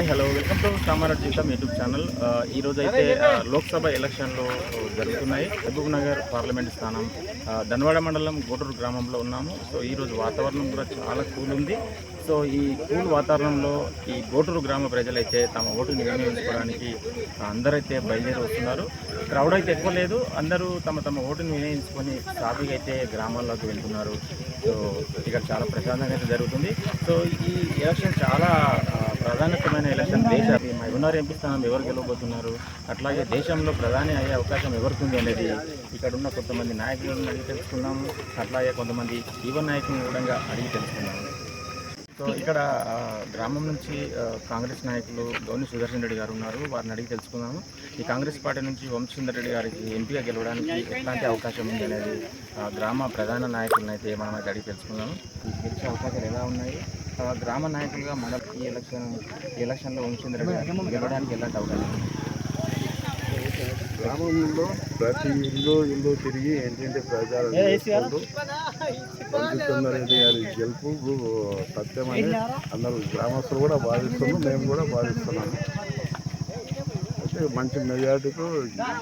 Hi hello. Welcome to Kamareddy జీతం YouTube channel. ఈరోజు ఈ రోజు అయితే లోక్సభ ఎలక్షన్లు జరుగుతున్నాయి. మహబూబ్ నగర్ పార్లమెంట్ స్థానం ధన్వాడ మండలం గోటూరు గ్రామంలో ఉన్నాము. సో ఈ రోజు వాతావరణం కూడా చాలా కూల్ ఉంది. సో ఈ కూల్ వాతావరణంలో ఈ గోటూరు గ్రామ ప్రజలైతే తమ ఓటుని వినియోగించుకోవడానికి అందరైతే బయలుదేరి వస్తున్నారు. క్రౌడ్ అయితే ఎక్కువ లేదు. అందరూ తమ తమ ఓటుని వినియోగించుకొని సాఫీగా అయితే గ్రామాల్లోకి వెళ్తున్నారు. సో ఇక్కడ చాలా ప్రశాంతంగా అయితే జరుగుతుంది. సో ఈ ఎలక్షన్ చాలా ప్రాధాన్యతమైన ఎలక్షన్ దేశ మహబూబ్నగర్ ఎంపీ స్థానం ఎవరు గెలవబోతున్నారు? అట్లాగే దేశంలో ప్రధాని అయ్యే అవకాశం ఎవరికి ఉంది అనేది ఇక్కడ ఉన్న కొంతమంది నాయకులను అడిగి తెలుసుకున్నాము అట్లాగే కొంతమంది యువ నాయకులను కూడా అడిగి తెలుసుకున్నాము సో ఇక్కడ గ్రామం నుంచి కాంగ్రెస్ నాయకులు ధోని సుదర్శన్ రెడ్డి గారు ఉన్నారు. వారిని అడిగి తెలుసుకున్నాము ఈ కాంగ్రెస్ పార్టీ నుంచి వంశసుందర్ రెడ్డి గారికి ఎంపీగా గెలవడానికి ఎట్లాంటి అవకాశం ఉంది అనేది గ్రామ ప్రధాన నాయకులను అయితే మనం అయితే అడిగి తెలుసుకున్నాము గెలిచే అవకాశాలు ఎలా ఉన్నాయి? గ్రామ నాయకులుగా మన ఈ ఎలక్షన్ ఎలక్షన్లో వంశసుందర్ రెడ్డి గెలవడానికి ఎలాంటి అవకాశం ఉంది? గ్రామంలో ప్రతి ఇల్లు ఇల్లు తిరిగి ఏంటంటే ప్రచారం చేసుకుంటూ పంచుతున్నారెడ్డి గారి? గెలుపు సత్యమని అందరూ గ్రామస్తులు కూడా భావిస్తున్నాం మేము కూడా భావిస్తున్నాము అయితే మంచి మెజార్టీకు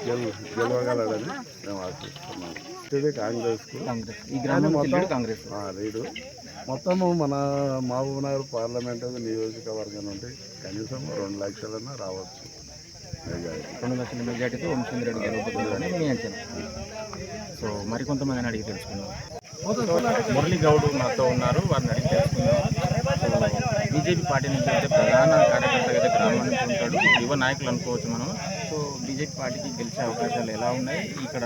గెల్ గెలవగలడని మేము ఆశిస్తున్నాము. ఇది కాంగ్రెస్కు కాంగ్రెస్. ఈ గ్రామం నుంచి లీడ్ కాంగ్రెస్. ఆ, లీడు. మొత్తము మన మహబూబ్ నగర్ పార్లమెంట్ నియోజకవర్గం నుండి కనీసం రెండు లక్షలన్నా రావచ్చు. రెండు లక్షల మెజార్టీతో వంశసుందర్ రెడ్డి గెలవబోతున్నారని మీ అంచనా సో మరికొంతమందిని అడిగి తెలుసుకుందాం. మురళీ గౌడ్ మాతో ఉన్నారు వారిని అడిగి తెలుసుకుందాం. బీజేపీ పార్టీ నుంచి అయితే ప్రధాన కార్యకర్త అయితే గ్రామం నుంచి ఉంటాడు. యువ నాయకులు అనుకోవచ్చు మనం. సో బీజేపీ పార్టీకి గెలిచే అవకాశాలు ఎలా ఉన్నాయి? ఇక్కడ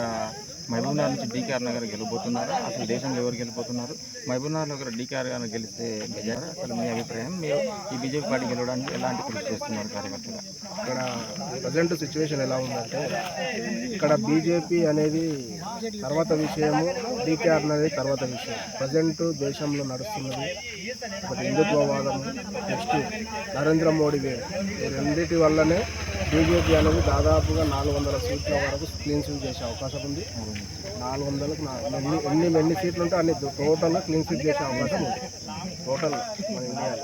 మహబూబ్నగర్ నుంచి డీకేఆర్ నగర్ గెలిపోతున్నారు అసలు దేశంలో ఎవరు గెలిపోతున్నారు? మహబూబ్ నగర్ నగర్ డీకేఆర్ గారు గెలిస్తే మెజారా అసలు మీ అభిప్రాయం? మీరు ఈ బీజేపీ పార్టీ గెలవడానికి ఎలాంటి కృషి చేస్తున్నారు కార్యకర్తగా ఇక్కడ ప్రజెంట్ సిచ్యువేషన్ ఎలా ఉందంటే ఇక్కడ బీజేపీ అనేది తర్వాత విషయము డీకేఆర్ అనేది తర్వాత విషయం. ప్రజెంట్ దేశంలో నడుస్తున్నది ఒకటి హిందుత్వవాదం నెక్స్ట్ నరేంద్ర మోడీ ఈ రెండింటి వల్లనే బీజేపీ అనేది దాదాపుగా నాలుగు వందల సీట్ల వరకు క్లీన్ స్వీప్ చేసే అవకాశం ఉంది. నాలుగు వందలకు ఎన్ని ఎన్ని ఎన్ని సీట్లు ఉంటే అన్ని టోటల్గా క్లీన్ స్వీప్ చేసే అవకాశం ఉంది. టోటల్ మన ఇండియాలో.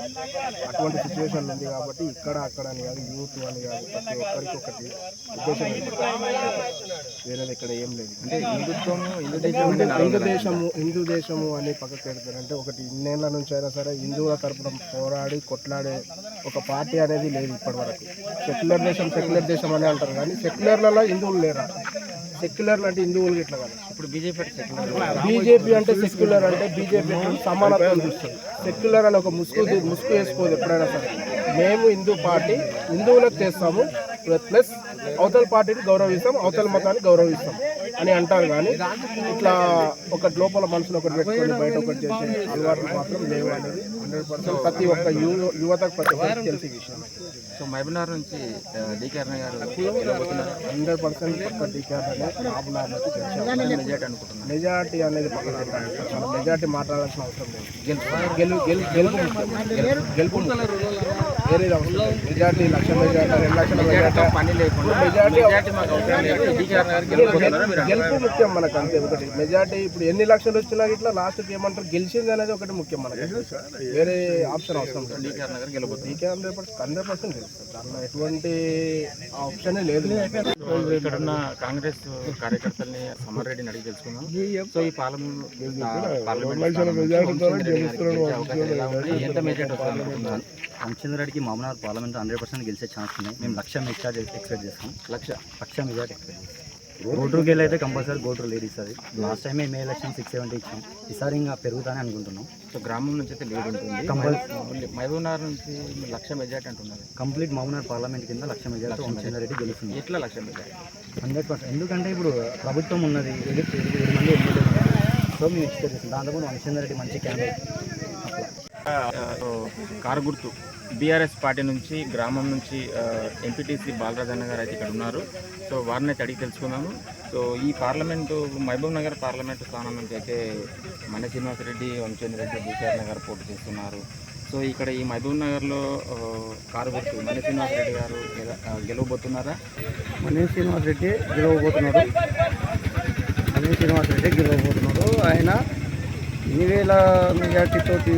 అటువంటి సిచ్యువేషన్ ఉంది కాబట్టి ఇక్కడ అక్కడ అని కాదు యూత్ అని కాదు ప్రతి ఒక్కరికి ఒకటి ఉద్దేశం. వేరేది ఇక్కడ ఏం లేదు. అంటే హిందుత్వం హిందూ దేశము హిందూ దేశము అని పక్కకు పెడతారంటే ఒకటి ఇన్నేళ్ళ నుంచి అయినా సరే హిందువుల తరపున పోరాడి కొట్లాడే ఒక పార్టీ అనేది లేదు ఇప్పటి వరకు సెక్యులర్ దేశం సెక్యులర్ దేశం అని అంటారు. కానీ సెక్యులర్లలో హిందువులు లేరా? సెక్యులర్ అంటే హిందువులు ఇట్లా కాదు. ఇప్పుడు బీజేపీ బీజేపీ అంటే సెక్యులర్ అంటే బీజేపీ సమానత్వం చూస్తుంది. సెక్యులర్ అని ఒక ముసుగు ముసుగు వేసుకోదు ఎప్పుడైనా సరే. మేము హిందూ పార్టీ హిందువులకు చేస్తాము. ప్లస్ అవతల పార్టీని గౌరవిస్తాం అవతల మతాన్ని గౌరవిస్తాం అని అంటారు కానీ ఇట్లా ఒకటి లోపల మనసులో ఒకటి పెట్టుకొని బయట ఒకటి చేసే అలవాట్లు మాత్రం లేవు అనేది హండ్రెడ్ పర్సెంట్ ప్రతి ఒక్క యువ యువతకు ప్రతి ఒక్కరికి తెలిసే విషయం సో మహబూబ్నగర్ నుంచి డీకేఆర్ గారు హండ్రెడ్ పర్సెంట్ పక్క రాబులార్లకు తెలిసే మెజార్టీ అనేది పక్కన మెజార్టీ మాట్లాడాల్సిన అవసరం లేదు. గెలు గెలు గెలు గెలుపు ముఖ్యం. గెలు- గెలుపు మెజార్టీ లక్ష మెజార్టీ రెండు లక్షల మెజార్టీ పని లేకుండా గెలుపు ముఖ్యం మనకు అంతే ఒకటి మెజార్టీ ఇప్పుడు ఎన్ని లక్షలు వచ్చినా ఇట్లా లాస్ట్కి ఏమంటారు గెలిచింది అనేది ఒకటి ముఖ్యం మనకి వేరే ఆప్షన్ అవసరం డీకేఆర్ హండ్రెడ్ పర్సెంట్ తెలుస్తుంది దాంట్లో ఎటువంటి ఆప్షనే లేదు ఇక్కడ ఉన్న కాంగ్రెస్ కార్యకర్తల్ని సమర్ రెడ్డిని అడిగి తెలుసుకుందాం సో ఈ పార్లమెంట్? ఎంత మెజార్టీ వస్తుంది రామచంద్రరెడ్డికి మామూలు పార్లమెంట్ హండ్రెడ్ పర్సెంట్ గెలిచే ఛాన్స్ ఉన్నాయి. మేము లక్ష మెజార్టీ ఎక్స్పెక్ట్ చేస్తాం. లక్ష లక్ష మెజార్టీ ఎక్స్పెక్ట్ చేస్తాం. గోటూరుకి వెళ్ళి అయితే కంపల్సరీ గోటూరు లీడ్ ఇస్తుంది లాస్ట్ టైం మేము ఎలక్షన్ సిక్స్ సెవెంటీ ఇచ్చాం. ఈసారి ఇంకా పెరుగుతానే అనుకుంటున్నాం. సో గ్రామం నుంచి అయితే లీడ్ ఉంటుంది. కంపల్సరీ ఓన్లీ మహబూబ్ నగర్ నుంచి లక్ష మెజార్టీ అంటున్నారు. కంప్లీట్ మామూలు పార్లమెంట్ కింద లక్ష మెజార్టీ వంశచంద్రరెడ్డి గెలుస్తుంది ఎట్లా లక్ష మెజార్టీ? Hundred percent. ఎందుకంటే ఇప్పుడు ప్రభుత్వం ఉన్నది. ఏడు మంది సో మేము ఎక్స్పెక్ట్ చేస్తాం. దాంతోపాటు వంశచంద్రరెడ్డి మంచి క్యాండిడేట్. కారు గుర్తు. బీఆర్ఎస్ పార్టీ నుంచి గ్రామం నుంచి ఎంపీటీసీ బాలరాజన్న గారు అయితే ఇక్కడ ఉన్నారు. సో వారిని అయితే అడిగి తెలుసుకున్నాము సో ఈ పార్లమెంటు మహబూబ్ నగర్ పార్లమెంటు స్థానం నుంచి అయితే మన శ్రీనివాసరెడ్డి వంశేంద్ర రెడ్డి బీకేఆర్ నగర్ పోటీ చేస్తున్నారు. సో ఇక్కడ ఈ మహబూబ్ నగర్లో ఆ, కారు గుర్తు మన శ్రీనివాసరెడ్డి గారు గెలవబోతున్నారా? మనీ శ్రీనివాస్ రెడ్డి గెలవబోతున్నాడు. మనీ శ్రీనివాస్ రెడ్డి ఆయన ఎన్ని వేల మెజార్టీ తోటి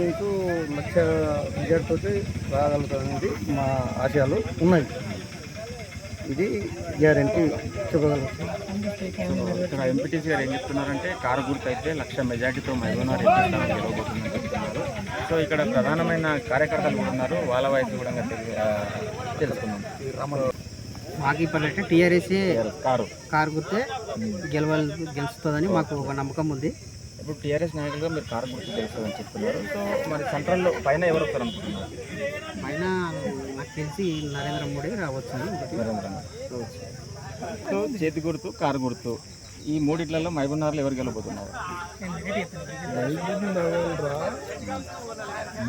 మీకు మంచిగా రిజల్ట్ తోటి రాగలుగుతామనేది మా ఆశయాలు ఉన్నాయి. ఇది గ్యారంటీ ఇక్కడ ఎంపీటీసీ గారు ఏం చెప్తున్నారంటే కారు గుర్తు అయితే లక్ష మెజార్టీతో మహబూబ్నగర్ ఎంపీ గెలవబోతుందని చెప్తున్నారు. సో ఇక్కడ ప్రధానమైన కార్యకర్తలు కూడా ఉన్నారు. వాళ్ళ వయసు కూడా తెలి- ఆ, తెలుసుకుందాం. మాకు ఇప్పుడైతే టీఆర్ఎస్ కారు. కారు గుర్తే గెలవాలి గెలుస్తుందని మాకు ఒక నమ్మకం ఉంది. ఇప్పుడు టీఆర్ఎస్ నాయకులుగా మీరు కారు గుర్తు తెలుస్తుందని చెప్తున్నారు. సో మరి సెంట్రల్లో పైన ఎవరు వస్తారు అనుకుంటున్నారు పైన నాకు తెలిసి నరేంద్ర మోడీ రావచ్చు. నరేంద్ర మోడీ. సో చేతి గుర్తు కారు గుర్తు ఈ మూడిట్లలో మహబూబ్నగర్లో ఎవరు గెలవబోతున్నారు?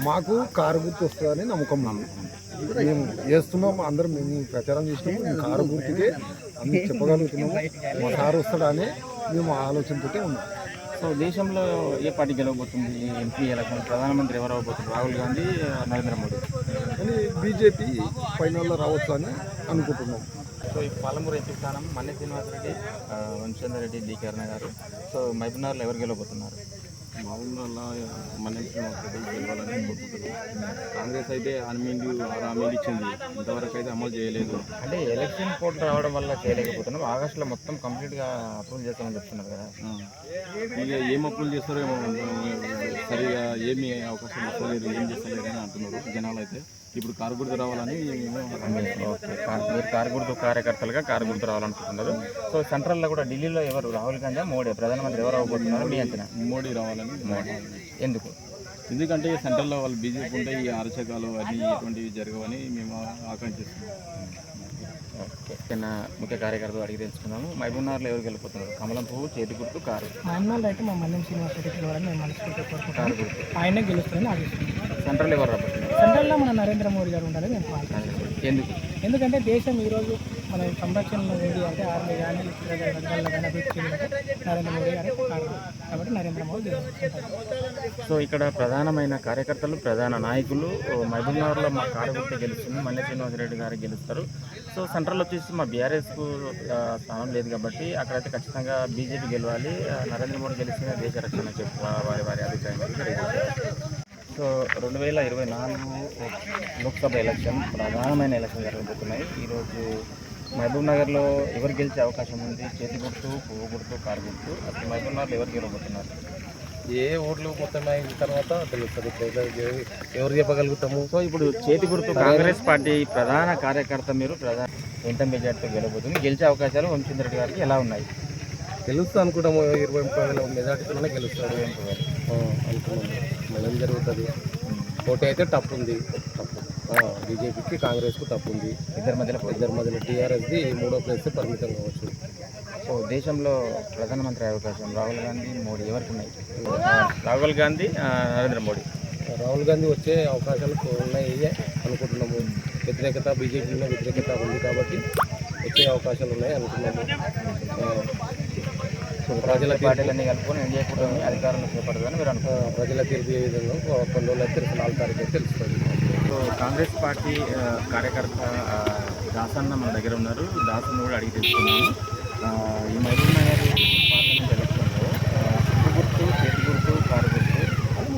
మాకు కారు గుర్తు వస్తుందని నమ్మకం మేము చేస్తున్నాం అందరం మేము ప్రచారం చేసినాము మేము కారు గుర్తుకే అన్ని చెప్పగలుగుతున్నాము మా కారు వస్తాడని మేము ఆలోచనతోటే ఉన్నాం. సో దేశంలో ఏ పార్టీ గెలవబోతుంది? ఈ ఎంపీ ఎలక్షన్ ప్రధానమంత్రి ఎవరు అవ్వబోతున్నారు రాహుల్ గాంధీ నరేంద్ర మోడీ. అని బీజేపీ ఫైనల్లో రావచ్చు అని అనుకుంటున్నాం. సో ఈ పాలమూరు ఎంపీ స్థానం మన్నె శ్రీనివాసరెడ్డి ఆ, వంశచంద్ర రెడ్డి డి కరుణ గారు. సో మహబూబ్నగర్లో ఎవరు గెలవబోతున్నారు? మామూలుగా మనిషి గెలవాలని కోరుకుంటున్నాం. కాంగ్రెస్ అయితే హామీలు ఆరు హామీలు ఇచ్చింది. ఇంతవరకు అయితే అమలు చేయలేదు. అంటే ఎలక్షన్ కోడ్ రావడం వల్ల చేయలేకపోతున్నాం. ఆగస్టులో మొత్తం కంప్లీట్గా అప్రూవ్ చేస్తామని చెప్తున్నారు కదా. ఇక ఏం అప్పులు చేస్తారో ఏమో సరిగా ఏమి అవకాశం ఇస్తలేరు ఏం చేస్తలేరు అని అంటున్నారు జనాలు అయితే. ఇప్పుడు కారు గుర్తు రావాలని మేము ఓకే కా- మీరు కారు గుర్తు కార్యకర్తలుగా కారు గుర్తు రావాలనుకుంటున్నారు. సో సెంట్రల్లో కూడా ఢిల్లీలో ఎవరు? రాహుల్ గాంధీ మోడీ ప్రధానమంత్రి ఎవరు అవ్వబోతున్నారు మీ అంచనా? మోడీ రావాలని మోడీ. ఎందుకు? ఎందుకంటే సెంట్రల్లో వాళ్ళు బీజేపీ ఉంటే ఈ అరచకాలు అన్నీ ఎటువంటివి జరగవని మేము ఆకాంక్షిస్తున్నాం. ఓకే చిన్న ముఖ్య కార్యకర్తలు అడిగి తెలుసుకుందాము. మహబూబ్నగర్లో ఎవరు గెలిపోతున్నారు? కమలం పువ్వు చేతి గుర్తు కారు మా అన్నోళ్ళు అయితే మా మన్యం శ్రీనివాస్ రెడ్డి గెలవాలని మేము కోరుకుంటాం గుర్తు. ఆయనే గెలుస్తారని ఆశిస్తున్నాం. సెంట్రల్ ఎవరు సెంట్రల్లో మన నరేంద్ర మోడీ గారు మేము కోరుకుంటాం ఎందుకు? ఎందుకంటే దేశం ఈరోజు మన సంరక్షణలో ఉంది అంటే ఆర్మీ కానీ రంగాల్లో కానీ అభివృద్ధి నరేంద్ర మోడీ గారు. కాబట్టి నరేంద్ర మోడీ సో ఇక్కడ ప్రధానమైన కార్యకర్తలు ప్రధాన నాయకులు మహబూబ్నగర్లో మా కారు గుర్తు గెలుస్తుంది మల్లె శ్రీనివాసరెడ్డి గారు గెలుస్తారు. సో సెంట్రల్ వచ్చేసి మా బీఆర్ఎస్కు స్థానం లేదు కాబట్టి అక్కడైతే ఖచ్చితంగా బీజేపీ గెలవాలి. నరేంద్ర మోడీ గెలిచిన దేశ రక్షణ చెప్పు వారి వారి అభిప్రాయం. సో రెండు వేల ఇరవై నాలుగు లోక్సభ ఎలక్షన్ ప్రధానమైన ఎలక్షన్ జరగబోతున్నాయి. ఈరోజు మహబూబ్ నగర్లో ఎవరు గెలిచే అవకాశం ఉంది? చేతి గుర్తు పువ్వు గుర్తు కారు గుర్తు అసలు మహబూబ్ నగర్లో ఎవరు గెలవబోతున్నారు? ఏ ఓట్లు మొత్తం అయిన తర్వాత తెలుస్తుంది ఎవరు చెప్పగలుగుతాము? సో ఇప్పుడు చేతి గుర్తు కాంగ్రెస్ పార్టీ ప్రధాన కార్యకర్త మీరు ప్రధాన ఎంత మెజార్టీతో గెలవబోతుంది? గెలిచే అవకాశాలు వంశీంద్ర రెడ్డి గారికి ఎలా ఉన్నాయి? గెలుస్తా అనుకుంటాము ఇరవై ముప్పై వేల మెజార్టీతోనే గెలుస్తాడు అనుకున్నాము మళ్ళీ జరుగుతుంది? పోటీ అయితే టప్ ఉంది. బీజేపీకి కాంగ్రెస్కు తప్పు ఉంది. ఇద్దరి మధ్యలో. ఇద్దరి మధ్యలో టీఆర్ఎస్ది మూడో ప్లేస్ పరిమితం కావచ్చు. సో దేశంలో ప్రధానమంత్రి అయ్యే అవకాశం రాహుల్ గాంధీ మోడీ ఎవరికి ఉన్నాయి? రాహుల్ గాంధీ నరేంద్ర మోడీ. రాహుల్ గాంధీ వచ్చే అవకాశాలు ఉన్నాయి అనుకుంటున్నాము. వ్యతిరేకత బీజేపీలో వ్యతిరేకత ఉంది కాబట్టి వచ్చే అవకాశాలు ఉన్నాయి అనుకున్నాము ప్రజల పార్టీలన్నీ కలుపుకొని ఎన్డీఏ కూటమి అధికారంలో చేపడదని మీరు అనుకుంటున్నారు. ప్రజల తీర్పు ఏ విధంగా కొన్ని రోజులు నాలుగు తారీఖు తెలుస్తుంది. సో కాంగ్రెస్ పార్టీ కార్యకర్త దాసన్న మన దగ్గర ఉన్నారు. దాసన్న కూడా అడిగి తెలుసుకున్నాము ఆ, ఈ మహబూబ్ నగర్ పార్లమెంట్ ఎలక్షన్లో ఆ, పువ్వు గుర్తు చేతి గుర్తు కారు గుర్తు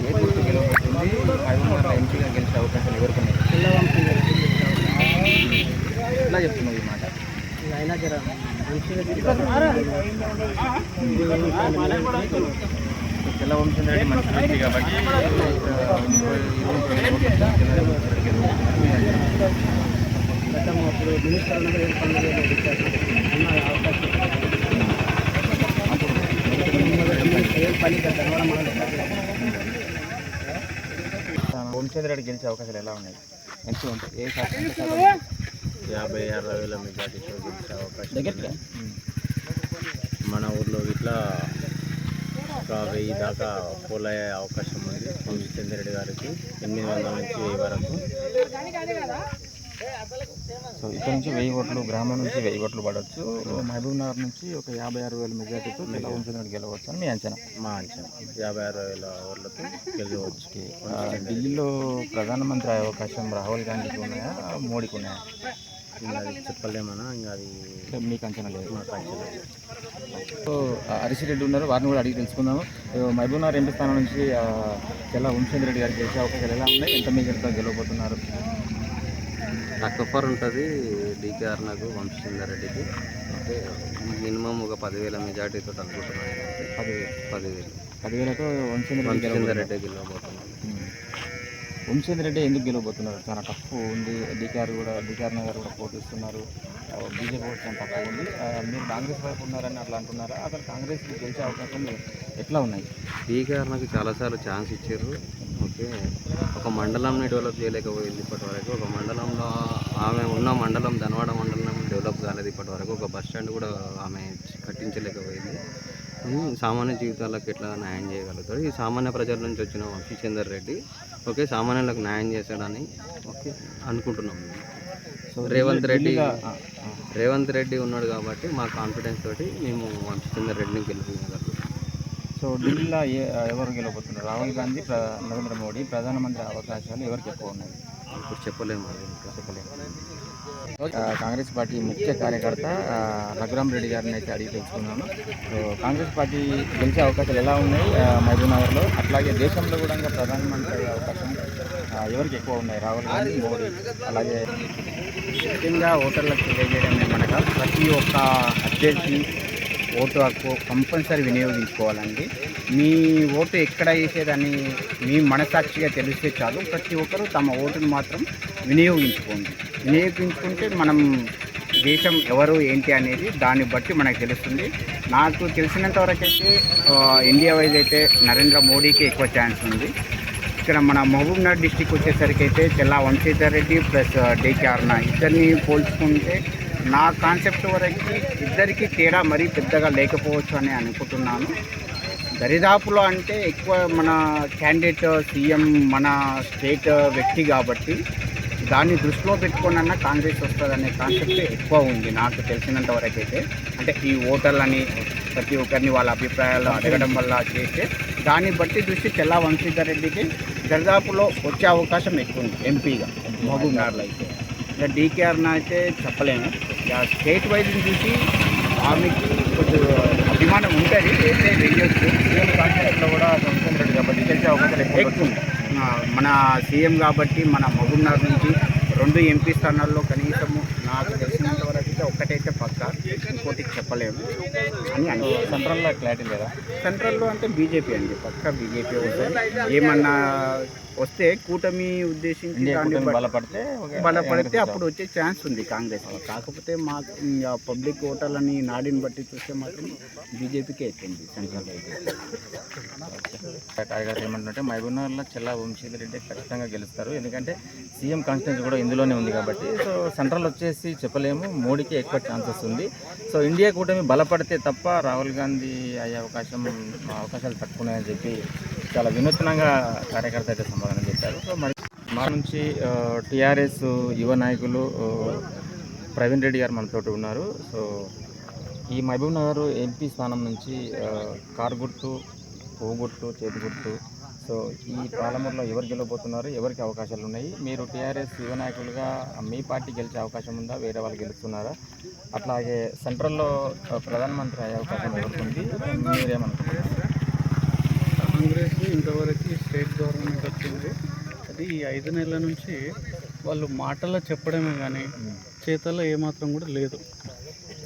ఏ గుర్తు గెలవబోతుంది మహబూబ్ నగర్లో ఎంపీగా గెలిచే అవకాశాలు ఎవరికి ఉన్నాయి ఎట్లా చెప్తున్నావు ఈ మాట అయినా జర వంశం రెడ్డి మంచి కాబట్టి. గతం అప్పుడు మినిస్టర్ ఏం పని కదా రెడ్డి గెలిచే అవకాశాలు ఎలా ఉన్నాయి? మంచిగా ఉంటాయి. ఏ శాతం? యాభై అరవై వేల మెజార్టీతో గెలిచే అవకాశం మన ఊర్లో ఇట్లా ఒక వెయ్యి దాకా పోలయ్యే అవకాశం ఉంది. వంశీ రెడ్డి గారికి ఎనిమిది వందల నుంచి వెయ్యి వరకు. సో ఇక్కడ నుంచి వెయ్యి ఓట్లు గ్రామం నుంచి వెయ్యి ఓట్లు పడవచ్చు మహబూబ్ నగర్ నుంచి ఒక యాభై ఆరు వేల మెజార్టీతో రెడ్డి గెలవచ్చు అని మీ అంచనా? మా అంచనా. యాభై అరవై వేల ఓట్లతో గెలవచ్చు. ఢిల్లీలో ప్రధానమంత్రి అయ్యే అవకాశం రాహుల్ గాంధీకి ఉన్నాయా? మోడీకి ఉన్నాయా? అది చెప్పలేమన్నా ఇంకా అది మీకు అంచనా లేదు. మాకు ఉన్నారు. వారిని కూడా అడిగి తెలుసుకుందాము. మహబూబ్ నగర్ ఎంపీ స్థానం నుంచి ఆ, చెల్ల వంశేంద్ర రెడ్డి గారికి గెలిచే అవకాశాలు ఎలా ఉన్నాయి? ఎంత మీగడతో గెలవబోతున్నారు? తక్కువ ఫర్ ఉంటుంది డీకేఆర్ నాకు వంశీందర్ రెడ్డికి. ఓకే మినిమం ఒక పదివేల మెజార్టీతో అనుకుంటున్నాను పదివేలు. పదివేలు. పదివేలతో వంశేంద్ర రెడ్డి వంశీందర్ గెలవబోతున్నారు. రెడ్డి గెలవబోతున్నాను. వంశేంద్ర రెడ్డి ఎందుకు గెలవబోతున్నారు? చాలా తక్కువ ఉంది. డీకేఆర్ కూడా డికార్ నగర్ కూడా పోటీస్తున్నారు బీజేపీ కూడా చాలా తక్కువ ఉంది. మీరు కాంగ్రెస్ వైపు ఉన్నారని అట్లా అంటున్నారా? అసలు కాంగ్రెస్ గెలిచే అవకాశం ఎట్లా ఉన్నాయి? డీకేఆర్ నాకు చాలాసార్లు ఛాన్స్ ఇచ్చారు. ఓకే. ఒక మండలంని డెవలప్ చేయలేకపోయింది ఇప్పటి వరకు ఒక మండలంలో ఆమె ఉన్న మండలం ధనవాడ మండలం డెవలప్ కాలేదు ఇప్పటి వరకు ఒక బస్ స్టాండ్ కూడా ఆమె కట్టించలేకపోయింది. సామాన్య జీవితాలకు ఎట్లా న్యాయం చేయగలుగుతాడు ఈ సామాన్య ప్రజల నుంచి వచ్చిన వంశీచందర్ రెడ్డి ఓకే సామాన్యులకు న్యాయం చేశాడని ఓకే అనుకుంటున్నాం మేము. సో రేవంత్ రెడ్డి. రేవంత్ రెడ్డి ఉన్నాడు కాబట్టి మా కాన్ఫిడెన్స్ తోటి మేము వంశీచందర్ రెడ్డిని గెలిపించగలుగుతాం సో ఢిల్లీలో ఎవరు గెలవబోతున్నారు రాహుల్ గాంధీ నరేంద్ర మోడీ ప్రధానమంత్రి అవకాశాలు ఎవరికి ఎక్కువ ఉన్నాయి ఇప్పుడు చెప్పలేము. చెప్పలేము కాంగ్రెస్ పార్టీ ముఖ్య కార్యకర్త రఘురామ్ రెడ్డి గారిని అయితే అడిగి తెలుసుకున్నాను సో కాంగ్రెస్ పార్టీ గెలిచే అవకాశాలు ఎలా ఉన్నాయి? మహబూబ్నగర్లో నగర్లో అట్లాగే దేశంలో కూడా ఇంకా ప్రధానమంత్రి అయ్యే అవకాశం ఎవరికి ఎక్కువ ఉన్నాయి? రాహుల్ గాంధీ మోడీ అలాగే ముఖ్యంగా ఓటర్లకు తెలియజేయడం ఏమనగా ప్రతి ఒక్క అభ్యర్థి ఓటు హక్కు కంపల్సరీ వినియోగించుకోవాలండి. మీ ఓటు ఎక్కడ వేసేదని మీ మనసాక్షిగా తెలిస్తే చాలు. ప్రతి ఒక్కరూ తమ ఓటును మాత్రం వినియోగించుకోండి. వినియోగించుకుంటే మనం దేశం ఎవరు ఏంటి అనేది దాన్ని బట్టి మనకు తెలుస్తుంది. నాకు తెలిసినంత వరకు అయితే ఇండియా వైజ్ అయితే నరేంద్ర మోడీకి ఎక్కువ ఛాన్స్ ఉంది. ఇక్కడ మన మహబూబ్నగర్ డిస్టిక్ వచ్చేసరికి అయితే చెల్లా వంశీధర్ రెడ్డి ప్లస్ డేకే అర్ణ ఇద్దరిని పోల్చుకుంటే నా కాన్సెప్ట్ వరకు ఇద్దరికి తేడా మరీ పెద్దగా లేకపోవచ్చు అని అనుకుంటున్నాను. దరిదాపులో అంటే ఎక్కువ మన క్యాండిడేట్ సీఎం మన స్టేట్ వ్యక్తి కాబట్టి దాన్ని దృష్టిలో పెట్టుకున్న కాంగ్రెస్ వస్తుందనే కాన్సెప్ట్ ఎక్కువ ఉంది నాకు తెలిసినంత వరకు అయితే అంటే ఈ ఓటర్లని ప్రతి ఒక్కరిని వాళ్ళ అభిప్రాయాలు అడగడం వల్ల చేస్తే దాన్ని బట్టి దృష్టి చెల్లా వంశీధర్ రెడ్డికి దరిదాపులో వచ్చే అవకాశం ఎక్కువ ఉంది ఎంపీగా. మహబూబ్నగర్లో అయితే. ఇక డీకేఆర్న అయితే చెప్పలేము. స్టేట్ వైజ్ చూసి ఆమెకి కొంచెం అభిమానం ఉంటుంది. అయితే వెయ్యొచ్చు సీఎం కాన్స్టిట్యూట్లో కూడా వంశేంద్ర రెడ్డి కాబట్టి గెలిచే అవకాశాలు ఎక్కువ మన సీఎం కాబట్టి మన మహబూబ్ నగర్ నుంచి రెండు ఎంపీ స్థానాల్లో కనీసము నాకు తెలిసినంత వరకు అయితే ఒక్కటైతే పక్క. ఇంకోటి చెప్పలేము. అని అని సెంట్రల్లో క్లారిటీ లేదా? సెంట్రల్లో అంటే బీజేపీ అండి. పక్క బీజేపీ వస్తుంది ఏమన్నా వస్తే కూటమి ఉద్దేశించి బలపడితే బలపడితే అప్పుడు వచ్చే ఛాన్స్ ఉంది కాంగ్రెస్ కాకపోతే మా పబ్లిక్ ఓటర్లని నాడిని బట్టి చూస్తే మాత్రం బీజేపీకే ఎక్కింది సెంట్రల్ ఏమంటుంటే మహబూబ్నగర్లో చెల్లా వంశీధర్ రెడ్డి ఖచ్చితంగా గెలుస్తారు. ఎందుకంటే సీఎం కాన్స్టిట్యూన్సీ కూడా ఇందులోనే ఉంది కాబట్టి సో సెంట్రల్ వచ్చేసి చెప్పలేము. మోడీకి ఎక్కువ ఛాన్సెస్ ఉంది. సో ఇండియా కూటమి బలపడితే తప్ప రాహుల్ గాంధీ అయ్యే అవకాశం అవకాశాలు తక్కువని చెప్పి చాలా వినూత్నంగా కార్యకర్త అయితే సమాధానం చెప్పారు. సో మరి మా నుంచి టీఆర్ఎస్ యువ నాయకులు ప్రవీణ్ రెడ్డి గారు మనతో ఉన్నారు. సో ఈ మహబూబ్ నగర్ ఎంపీ స్థానం నుంచి ఆ, కారు గుర్తు పువ్వు గుర్తు చేతి గుర్తు. సో ఈ పాలమూరులో ఎవరు గెలవబోతున్నారు ఎవరికి అవకాశాలు ఉన్నాయి? మీరు టీఆర్ఎస్ యువ నాయకులుగా మీ పార్టీ గెలిచే అవకాశం ఉందా? వేరే వాళ్ళు గెలుస్తున్నారా? అట్లాగే సెంట్రల్లో ప్రధానమంత్రి అయ్యే అవకాశం ఎవరికి ఉంది? మీరేమనుకుంటున్నారు? ఇంతవరకు స్టేట్ గవర్నమెంట్ వచ్చింది. అది ఈ ఐదు నెలల నుంచి వాళ్ళు మాటల్లో చెప్పడమే కానీ చేతల్లో ఏమాత్రం కూడా లేదు.